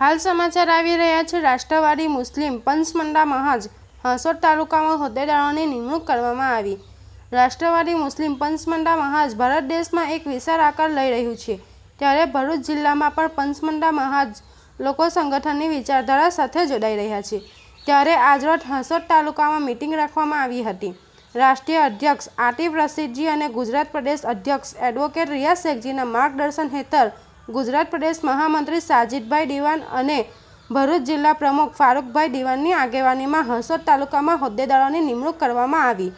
હાલ સમાચાર આવી રહ્યા છે. રાષ્ટ્રવાદી મુસ્લિમ પંચમંડા મહાજ હાંસોદ તાલુકામાં હોદ્દેદારોની નિમણૂક કરવામાં આવી. રાષ્ટ્રવાદી મુસ્લિમ પંચમંડા મહાજ ભારત દેશમાં એક વિશાળ આકાર લઈ રહ્યું છે. ત્યારે ભરૂચ જિલ્લામાં પણ પંચમંડા મહાજ લોકો સંગઠનની વિચારધારા સાથે જોડાઈ રહ્યા છે. ત્યારે આજરોજ હાંસોદ તાલુકામાં મિટિંગ રાખવામાં આવી હતી. રાષ્ટ્રીય અધ્યક્ષ આતિફ રશીદજી અને ગુજરાત પ્રદેશ અધ્યક્ષ એડવોકેટ રિયાઝ શેખજીના માર્ગદર્શન હેઠળ ગુજરાત પ્રદેશ મહામંત્રી સાજિદભાઈ દિવાન અને ભરૂચ જિલ્લા પ્રમુખ ફારૂકભાઈ દિવાનની આગેવાનીમાં હસોદ તાલુકામાં હોદ્દેદારોની નિમણૂક કરવામાં આવી,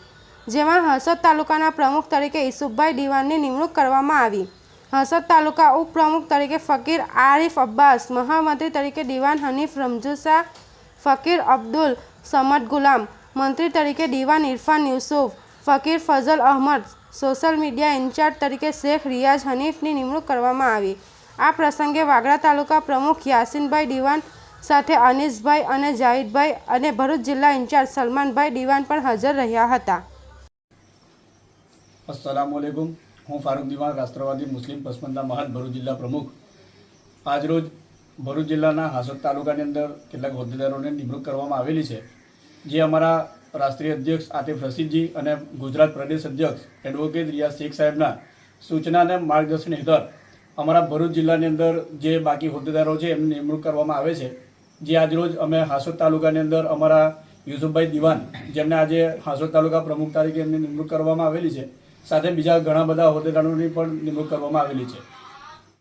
જેમાં હસોદ તાલુકાના પ્રમુખ તરીકે ઈસુફભાઈ દિવાનની નિમણૂક કરવામાં આવી. હસોદ તાલુકા ઉપપ્રમુખ તરીકે ફકીર આરિફ અબ્બાસ, મહામંત્રી તરીકે દિવાન હનીફ રમજુસા ફકીર અબ્દુલ સમદ ગુલામ, મંત્રી તરીકે Diwan Irfan Yusuf, Fakir Fazal Ahmed, social media incharge તરીકે શેખ રિયાઝ હનીફની નિમણૂક કરવામાં આવી. આ પ્રસંગે વાગડા તાલુકા પ્રમુખ યાસીનભાઈ દિવાન સાથે અનિસભાઈ અને જાહિદભાઈ અને ભરૂચ જિલ્લા ઇન્ચાર્જ સલમાનભાઈ દિવાન પણ હાજર રહ્યા હતા. અસલામ વાલેકુમ હું ફારૂક દિવાન, રાષ્ટ્રવાદી મુસ્લિમ પસમંદા મહાન ભરૂચ જિલ્લા પ્રમુખ. આજરોજ ભરૂચ જિલ્લાના હાસોદ તાલુકાની અંદર કેટલાક હોદ્દેદારોને નિમણૂક કરવામાં આવેલી છે, જે અમારા રાષ્ટ્રીય અધ્યક્ષ આતિફ રશીદજી અને ગુજરાત પ્રદેશ અધ્યક્ષ એડવોકેટ રિયાઝ શેખ સાહેબના સૂચના અને માર્ગદર્શન હેઠળ અમારા ભરૂચ જિલ્લાની અંદર જે બાકી હોદ્દેદારો છે, એમની નિમણૂક કરવામાં આવે છે. જે આજરોજ અમે હાસોદ તાલુકાની અંદર અમારા યુસુફભાઈ દિવાન, જેમને આજે હાસોદ તાલુકા પ્રમુખ તરીકે એમની નિમણૂક કરવામાં આવેલી છે. સાથે બીજા ઘણા બધા હોદ્દેદારોની પણ નિમણૂક કરવામાં આવેલી છે.